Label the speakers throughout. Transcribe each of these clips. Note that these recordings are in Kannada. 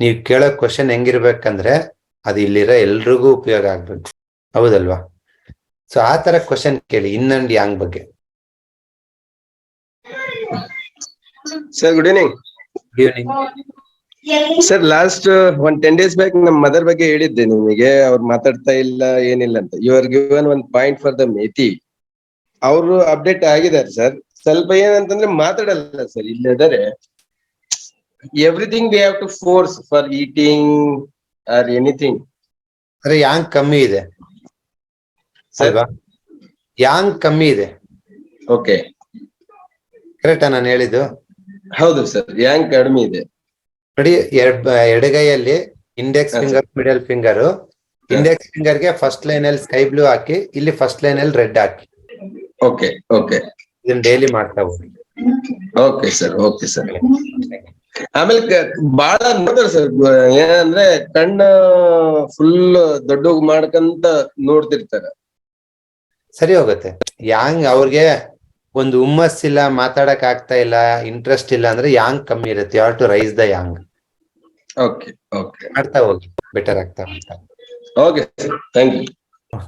Speaker 1: ನೀವು ಕೇಳೋ ಕ್ವಶನ್ ಹೆಂಗಿರ್ಬೇಕಂದ್ರೆ ಅದು ಇಲ್ಲಿರೋ ಎಲ್ರಿಗೂ ಉಪಯೋಗ ಆಗ್ಬೇಕು. ಹೌದಲ್ವಾ? ಸೊ ಆ ತರ ಕ್ವಶನ್ ಕೇಳಿ ಇನ್ ಅಂಡ್ ಯಾಂಗ್ ಬಗ್ಗೆ
Speaker 2: sir good evening
Speaker 1: evening
Speaker 2: sir last ಒಂದ್ ಟೆನ್ ಡೇಸ್ ಬ್ಯಾಕ್ ನಮ್ ಮದರ್ ಬಗ್ಗೆ ಹೇಳಿದ್ದೆ ನಿಮಗೆ ಅವ್ರು ಮಾತಾಡ್ತಾ ಇಲ್ಲ ಏನಿಲ್ಲ ಅಂತ. You are given one point for the methi ಅವರು ಅಪ್ಡೇಟ್ ಆಗಿದ್ದಾರೆ ಸರ್ ಸ್ವಲ್ಪ ಏನಂತಂದ್ರೆ ಮಾತಾಡಲ್ಲ ಸರ್ ಇಲ್ಲಿದ್ದಾರೆ. Everything we have to force for eating or anything
Speaker 1: ಅಂದ್ರೆ ಯಾಂಗ್ ಕಮ್ಮಿ ಇದೆ? ಅಲ್ವಾ? ಯಾಂಗ್ ಕಮ್ಮಿ ಇದೆ?
Speaker 2: ಓಕೆ
Speaker 1: ಕರೆಕ್ಟಾ ನಾನು ಹೇಳಿದ್ದು?
Speaker 2: ಹೌದು ಸರ್ ಯಾಂಗ್ ಕಡಿಮೆ ಇದೆ.
Speaker 1: ನೋಡಿ ಎಡ್ ಎಡಗೈಯಲ್ಲಿ ಇಂಡೆಕ್ಸ್
Speaker 2: ಹಾ, sir.
Speaker 1: Finger middle finger index ಫಿಂಗರ್ಗೆ first line ಅಲ್ಲಿ ಸ್ಕೈ ಬ್ಲೂ ಹಾಕಿ ಇಲ್ಲಿ ಫಸ್ಟ್ ಲೈನ್ ಅಲ್ಲಿ ರೆಡ್ ಹಾಕಿ.
Speaker 2: ಓಕೆ ಓಕೆ
Speaker 1: ಇದನ್ನ ಡೈಲಿ ಮಾಡ್ತಾ ಹೋಗಿ.
Speaker 2: ಓಕೆ ಸರ್ ಓಕೆ ಸರ್ ಆಮೇಲೆ ಬಾಳ ನೋಡ್ತಾರೆ ಸರ್ ಏನಂದ್ರೆ ಕಣ್ಣ ಫುಲ್ ದೊಡ್ಡ ಮಾಡ್ಕಂತ ನೋಡ್ತಿರ್ತಾರ.
Speaker 1: ಸರಿ ಹೋಗುತ್ತೆ. ಯಾಂಗ್ ಅವ್ರಿಗೆ ಒಂದು ಹುಮ್ಮಸ್ ಇಲ್ಲ ಮಾತಾಡಕ್ ಆಗ್ತಾ ಇಲ್ಲ ಇಂಟ್ರೆಸ್ಟ್ ಇಲ್ಲ ಅಂದ್ರೆ ಯಾಂಗ್ ಕಮ್ಮಿ ಇರುತ್ತೆ. ಯಾರ್ to raise the yang
Speaker 2: okay okay
Speaker 1: ಮಾಡ್ತಾ ಹೋಗಿ. ಬೆಟರ್ ಆಗ್ತಾ ಅಂತ
Speaker 2: ಓಕೆ ಥ್ಯಾಂಕ್ ಯು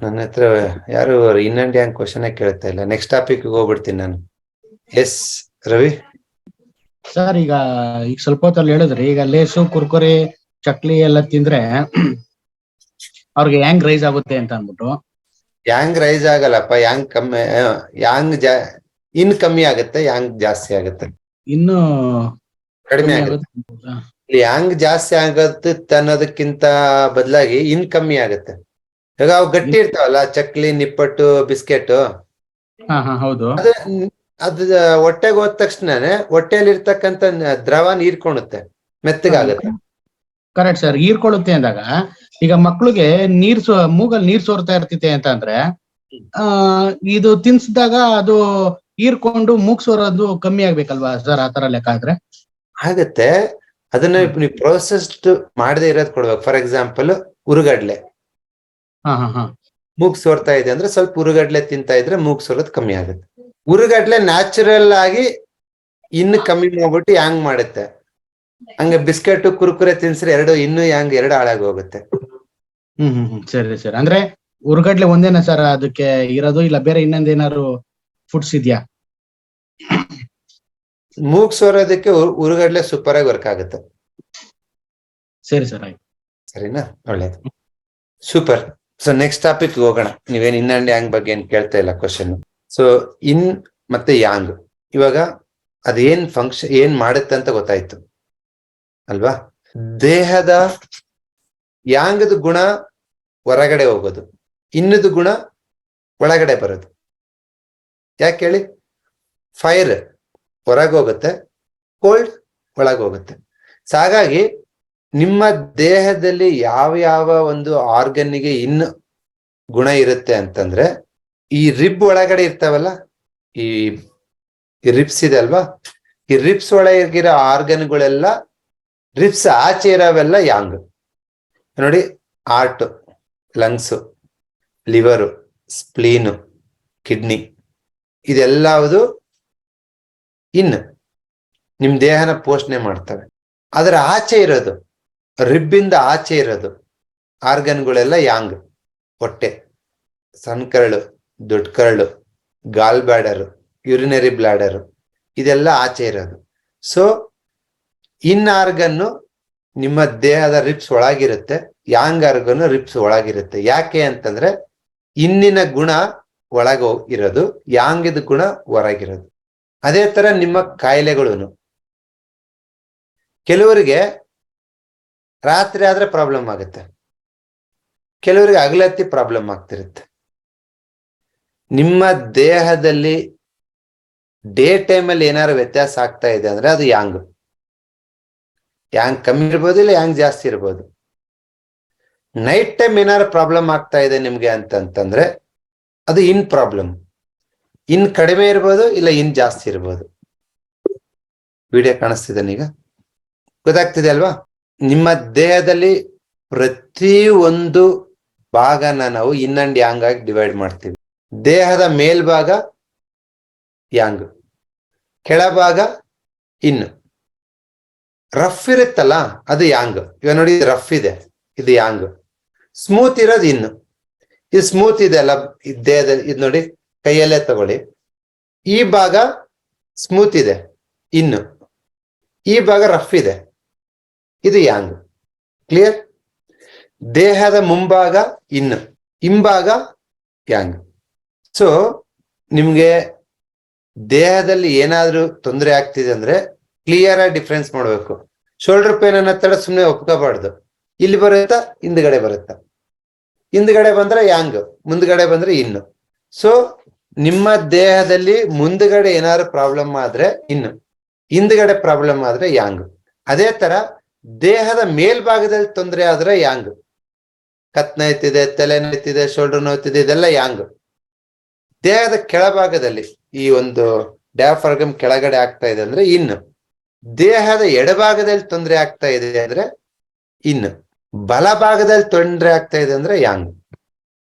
Speaker 1: ನನ್ನ ಹತ್ರ ಯಾರು ಇನ್ ಅಂಡ್ ಯಾಂಗ್ ಕ್ವಶನ್ ಕೇಳ್ತಾ ಇಲ್ಲ. ನೆಕ್ಸ್ಟ್ ಟಾಪಿಕ್ ಹೋಗ್ಬಿಡ್ತೀನಿ ನಾನು. ಎಸ್ ರವಿ
Speaker 3: ಸರ್ ಈಗ ಈಗ ಸ್ವಲ್ಪ ಹೊತ್ತಲ್ಲಿ ಹೇಳಿದ್ರಿ ಈಗ ಲೇಸು ಕುರ್ಕುರಿ ಚಕ್ಲಿ ಎಲ್ಲ ತಿಂದ್ರೆ ಅವ್ರಿಗೆ ಹ್ಯಾಂಗ್ ರೈಸ್ ಆಗುತ್ತೆ ಅಂತ ಅಂದ್ಬಿಟ್ಟು?
Speaker 1: ಯಾಂಗ್ ರೈಸ್ ಆಗಲ್ಲಪ್ಪ ಯಾಂಗ್ ಕಮ್ಮಿ ಯಾಂಗ್ ಜಾ ಇನ್ ಕಮ್ಮಿ ಆಗುತ್ತೆ ಯಾಂಗ್ ಜಾಸ್ತಿ ಆಗುತ್ತೆ?
Speaker 3: ಇನ್ನು
Speaker 1: ಕಡಿಮೆ ಆಗುತ್ತೆ. ಇಲ್ಲಿ ಯಾಂಗ್ ಜಾಸ್ತಿ ಆಗುತ್ತೆ ಅನ್ನೋದಕ್ಕಿಂತ ಬದಲಾಗಿ ಇನ್ ಕಮ್ಮಿ ಆಗುತ್ತೆ. ಈಗ ಅವು ಗಟ್ಟಿ ಇರ್ತಾವಲ್ಲ ಚಕ್ಲಿ ನಿಪ್ಪಟ್ಟು ಬಿಸ್ಕೆಟ್?
Speaker 3: ಹೌದು.
Speaker 1: ಅದು ಅದು ಹೊಟ್ಟೆಗೆ ಹೋದ ತಕ್ಷಣನೇ ಹೊಟ್ಟೆಯಲ್ಲಿ ಇರ್ತಕ್ಕಂತ ದ್ರವ ನೀರ್ಕೊಳುತ್ತೆ ಮೆತ್ತಗಾಗುತ್ತೆ.
Speaker 3: Correct sir. ಹೀರ್ಕೊಳ್ಳುತ್ತೆ ಅಂದಾಗ ಈಗ ಮಕ್ಳಿಗೆ ನೀರ್ ಸೋ ಮೂಗಲ್ ನೀರ್ ಸೋರ್ತಾ ಇರ್ತೈತೆ ಅಂತ ಅಂದ್ರೆ ಆ ಇದು ತಿನ್ಸಿದಾಗ ಅದು ಹೀರ್ಕೊಂಡು ಮೂಗ್ ಸೋರೋದು ಕಮ್ಮಿ ಆಗ್ಬೇಕಲ್ವಾ ಸರ್ ಆತರ ಲೆಕ್ಕ ಆದ್ರೆ?
Speaker 1: ಆಗತ್ತೆ. ಅದನ್ನ ನೀವು ಪ್ರೊಸೆಸ್ಡ್ ಮಾಡದೇ ಇರೋದ್ ಕೊಡ್ಬೇಕು. ಫಾರ್ ಎಕ್ಸಾಂಪಲ್ ಉರುಗಡ್ಲೆ.
Speaker 3: ಹಾ ಹಾ ಹಾ.
Speaker 1: ಮೂಗ್ ಸೋರ್ತಾ ಇದೆ ಅಂದ್ರೆ ಸ್ವಲ್ಪ ಉರುಗಡ್ಲೆ ತಿಂತಾ ಇದ್ರೆ ಮೂಗ್ ಸೋರೋದ್ ಕಮ್ಮಿ ಆಗುತ್ತೆ. ಉರುಗಡ್ಲೆ ನ್ಯಾಚುರಲ್ ಆಗಿ ಇನ್ನು ಕಮ್ಮಿ ಮಾಡ್ಬಿಟ್ಟು ಹ್ಯಾಂಗ್ ಮಾಡುತ್ತೆ. ಹಂಗೆ ಬಿಸ್ಕೆಟ್ ಕುರ್ಕುರೆ ತಿನ್ಸ್ರೆ ಎರಡು ಇನ್ನು ಹ್ಯಾಂಗ್ ಎರಡು ಹಾಳಾಗಿ ಹೋಗುತ್ತೆ.
Speaker 3: ಹ್ಮ್ ಹ್ಮ್ ಹ್ಮ್. ಸರಿ ಸರ್. ಅಂದ್ರೆ ಉರುಗಡ್ಲೆ ಒಂದೇನಾ ಸರ್ ಅದಕ್ಕೆ ಇರೋದು ಇಲ್ಲ ಬೇರೆ ಇನ್ನೊಂದ್ ಏನಾದ್ರು ಫುಡ್ಸ್ ಇದೆಯಾ?
Speaker 1: ಮೂಗ್ ಸೋರೋದಕ್ಕೆ ಉರುಗಡ್ಲೆ ಸೂಪರ್ ಆಗಿ ವರ್ಕ್ ಆಗುತ್ತೆ.
Speaker 3: ಸರಿ ಸರ್ ಆಯ್ತು.
Speaker 1: ಸರಿನಾ? ಒಳ್ಳೇದು. ಸೂಪರ್ ಸೊ ನೆಕ್ಸ್ಟ್ ಟಾಪಿಕ್ ಹೋಗೋಣ. ನೀವೇನ್ ಇನ್ನಂಡಿ ಹ್ಯಾಂಗ್ ಬಗ್ಗೆ ಏನ್ ಕೇಳ್ತಾ ಇಲ್ಲ ಕ್ವಶನ್ ಸೊ ಇನ್ ಮತ್ತೆ ಯಾಂಗ್ ಇವಾಗ ಅದೇನ್ ಫಂಕ್ಷನ್ ಏನ್ ಮಾಡುತ್ತೆ ಅಂತ ಗೊತ್ತಾಯ್ತು. ಅಲ್ವಾ? ದೇಹದ ಯಾಂಗದ ಗುಣ ಹೊರಗಡೆ ಹೋಗೋದು. ಇನ್ನದ ಗುಣ ಒಳಗಡೆ ಬರೋದು. ಯಾಕೆ ಹೇಳಿ? ಫೈರ್ ಹೊರಗೆ ಹೋಗುತ್ತೆ ಕೋಲ್ಡ್ ಒಳಗೆ ಹೋಗುತ್ತೆ. ಸೊ ಹಾಗಾಗಿ ನಿಮ್ಮ ದೇಹದಲ್ಲಿ ಯಾವ ಯಾವ ಒಂದು ಆರ್ಗನ್ನಿಗೆ ಇನ್ ಗುಣ ಇರುತ್ತೆ ಅಂತಂದ್ರೆ ಈ ರಿಬ್ ಒಳಗಡೆ ಇರ್ತಾವಲ್ಲ, ಈ ರಿಬ್ಸ್ ಇದೆ ಅಲ್ವಾ? ಈ ರಿಪ್ಸ್ ಒಳಗಿರೋ ಆರ್ಗನ್ಗಳೆಲ್ಲ ರಿಪ್ಸ್ ಆಚೆ ಇರೋವೆಲ್ಲ ಯಾಂಗ್ ನೋಡಿ heart lungs liver spleen kidney ಇದೆಲ್ಲವುದು yin ನಿಮ್ ದೇಹನ ಪೋಷಣೆ ಮಾಡ್ತವೆ. ಅದರ ಆಚೆ ಇರೋದು ರಿಬ್ಬಿಂದ ಆಚೆ ಇರೋದು ಆರ್ಗನ್ಗಳೆಲ್ಲ ಯಾಂಗ್ ಹೊಟ್ಟೆ, ಸಣ್ಣ ಕರಳು ದೊಡ್ಡ ಕರಳು ಗಾಲ್ ಬ್ಯಾಡರ್ ಯುರಿನರಿ ಬ್ಲಾಡರ್ ಇದೆಲ್ಲ ಆಚೆ ಇರೋದು. ಸೊ ಇನ್ ಆರ್ಗನ್ನು ನಿಮ್ಮ ದೇಹದ ರಿಪ್ಸ್ ಒಳಗಿರುತ್ತೆ ಯಾಂಗ್ ಆರ್ಗನ್ ರಿಪ್ಸ್ ಒಳಗಿರುತ್ತೆ. ಯಾಕೆ ಅಂತಂದ್ರೆ ಇನ್ನಿನ ಗುಣ ಒಳಗ ಇರೋದು, ಯಾಂಗಿದ ಗುಣ ಹೊರಗಿರೋದು. ಅದೇ ತರ ನಿಮ್ಮ ಕಾಯಿಲೆಗಳು ಕೆಲವರಿಗೆ ರಾತ್ರಿ ಆದ್ರೆ ಪ್ರಾಬ್ಲಮ್ ಆಗುತ್ತೆ. ಕೆಲವರಿಗೆ ಅಗಲತ್ತಿ ಪ್ರಾಬ್ಲಮ್ ಆಗ್ತಿರುತ್ತೆ. ನಿಮ್ಮ ದೇಹದಲ್ಲಿ ಡೇ ಟೈಮ್ ಅಲ್ಲಿ ಏನಾದ್ರು ವ್ಯತ್ಯಾಸ ಆಗ್ತಾ ಇದೆ ಅಂದ್ರೆ ಅದು ಯಾಂಗ್ ಯಾಂಗ್ ಕಮ್ಮಿ ಇರ್ಬೋದು ಇಲ್ಲ ಯಾಂಗ್ ಜಾಸ್ತಿ ಇರ್ಬೋದು. ನೈಟ್ ಟೈಮ್ ಏನಾದ್ರು ಪ್ರಾಬ್ಲಮ್ ಆಗ್ತಾ ಇದೆ ನಿಮ್ಗೆ ಅಂತಂತಂದ್ರೆ ಅದು ಇನ್ ಪ್ರಾಬ್ಲಮ್ ಇನ್ ಕಡಿಮೆ ಇರ್ಬೋದು ಇಲ್ಲ ಇನ್ ಜಾಸ್ತಿ ಇರ್ಬೋದು. ವಿಡಿಯೋ ಕಾಣಿಸ್ತಿದೆ ಈಗ ಗೊತ್ತಾಗ್ತಿದೆ ಅಲ್ವಾ? ನಿಮ್ಮ ದೇಹದಲ್ಲಿ ಪ್ರತಿ ಒಂದು ಭಾಗನ ನಾವು ಇನ್ ಅಂಡ್ ಯಾಂಗ್ ಆಗಿ ಡಿವೈಡ್ ಮಾಡ್ತೀವಿ. ದೇಹದ ಮೇಲ್ಭಾಗ ಯಾಂಗ್ ಕೆಳಭಾಗ ಇನ್ ರಫ್ ಇರುತ್ತಲ್ಲ, ಅದು ಯಾಂಗ್ ಇವಾಗ ನೋಡಿ ರಫ್ ಇದೆ, ಇದು ಯಾಂಗ್ ಸ್ಮೂತ್ ಇರೋದು ಇನ್ನು ಇದು ಸ್ಮೂತ್ ಇದೆ ಅಲ್ಲ, ಈ ದೇಹದಲ್ಲಿ ಇದು ನೋಡಿ, ಕೈಯಲ್ಲೇ ತಗೊಳ್ಳಿ. ಈ ಭಾಗ ಸ್ಮೂತ್ ಇದೆ ಇನ್ನು ಈ ಭಾಗ ರಫ್ ಇದೆ, ಇದು ಯಾಂಗ್ ಕ್ಲಿಯರ್ ದೇಹದ ಮುಂಭಾಗ ಇನ್ನು ಹಿಂಭಾಗ ಯಾಂಗ್ ಸೊ ನಿಮ್ಗೆ ದೇಹದಲ್ಲಿ ಏನಾದ್ರೂ ತೊಂದರೆ ಆಗ್ತಿದೆ ಅಂದ್ರೆ ಕ್ಲಿಯರ್ ಆಗಿ ಡಿಫ್ರೆನ್ಸ್ ಮಾಡ್ಬೇಕು. ಶೋಲ್ಡರ್ ಪೇನ್ ಅನ್ನ ತಡ ಸುಮ್ಮನೆ ಒಪ್ಕೋಬಾರ್ದು. ಇಲ್ಲಿ ಬರುತ್ತಾ, ಹಿಂದ್ಗಡೆ ಬರುತ್ತಾ? ಹಿಂದ್ಗಡೆ ಬಂದ್ರೆ ಯಾಂಗ್ ಮುಂದ್ಗಡೆ ಬಂದ್ರೆ ಇನ್ನು ಸೊ ನಿಮ್ಮ ದೇಹದಲ್ಲಿ ಮುಂದ್ಗಡೆ ಏನಾದ್ರು ಪ್ರಾಬ್ಲಮ್ ಆದ್ರೆ ಇನ್ನು ಹಿಂದ್ಗಡೆ ಪ್ರಾಬ್ಲಮ್ ಆದ್ರೆ ಯಾಂಗ್ ಅದೇ ತರ ದೇಹದ ಮೇಲ್ಭಾಗದಲ್ಲಿ ತೊಂದರೆ ಆದ್ರೆ ಯಾಂಗ್ ಕತ್ ನೋಯ್ತಿದೆ, ತಲೆ ನೋಯ್ತಿದೆ ಶೋಲ್ಡರ್ ನೋಯ್ತಿದೆ, ಇದೆಲ್ಲ ಯಾಂಗ್ ದೇಹದ ಕೆಳಭಾಗದಲ್ಲಿ ಈ ಒಂದು ಡ್ಯಾಫರ್ಗಮ್ ಕೆಳಗಡೆ ಆಗ್ತಾ ಇದೆ ಅಂದ್ರೆ ಇನ್ನು. ದೇಹದ ಎಡಭಾಗದಲ್ಲಿ ತೊಂದರೆ ಆಗ್ತಾ ಇದೆ ಅಂದ್ರೆ ಇನ್ನು. ಬಲಭಾಗದಲ್ಲಿ ತೊಂದರೆ ಆಗ್ತಾ ಇದೆ ಅಂದ್ರೆ ಯಾಂಗ್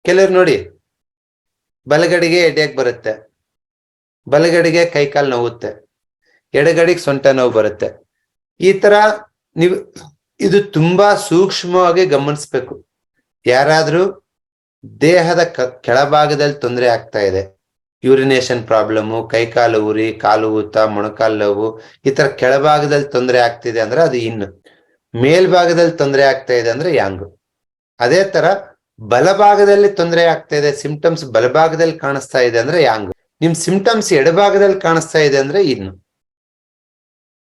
Speaker 1: ಕೆಲವ್ರು ನೋಡಿ, ಬಲಗಡೆಗೆ ಎಡೆಯಾಗಿ ಬರುತ್ತೆ, ಬಲಗಡೆಗೆ ಕೈಕಾಲು ನೋವುತ್ತೆ, ಎಡಗಡೆಗೆ ಸೊಂಟ ನೋವು ಬರುತ್ತೆ. ಈ ತರ ನೀವು, ಇದು ತುಂಬಾ ಸೂಕ್ಷ್ಮವಾಗಿ ಗಮನಿಸ್ಬೇಕು. ಯಾರಾದ್ರೂ ದೇಹದ ಕೆಳಭಾಗದಲ್ಲಿ ತೊಂದರೆ ಆಗ್ತಾ ಇದೆ ಯೂರಿನೇಷನ್ ಪ್ರಾಬ್ಲಮ್ಮು ಕೈಕಾಲು ಉರಿ, ಕಾಲು ಊತ, ಮೊಣಕಾಲು ನೋವು, ಈ ತರ ಕೆಳಭಾಗದಲ್ಲಿ ತೊಂದರೆ ಆಗ್ತಿದೆ ಅಂದ್ರೆ ಅದು ಇನ್ನು ಮೇಲ್ಭಾಗದಲ್ಲಿ ತೊಂದರೆ ಆಗ್ತಾ ಇದೆ ಅಂದ್ರೆ ಯಾಂಗ್ ಅದೇ ತರ ಬಲಭಾಗದಲ್ಲಿ ತೊಂದರೆ ಆಗ್ತಾ ಇದೆ ಸಿಂಪ್ಟಮ್ಸ್ ಬಲಭಾಗದಲ್ಲಿ ಕಾಣಿಸ್ತಾ ಇದೆ ಅಂದ್ರೆ ಯಾಂಗ್ ನಿಮ್ ಸಿಂಪ್ಟಮ್ಸ್ ಎಡಭಾಗದಲ್ಲಿ ಕಾಣಿಸ್ತಾ ಇದೆ ಅಂದ್ರೆ ಇನ್ನು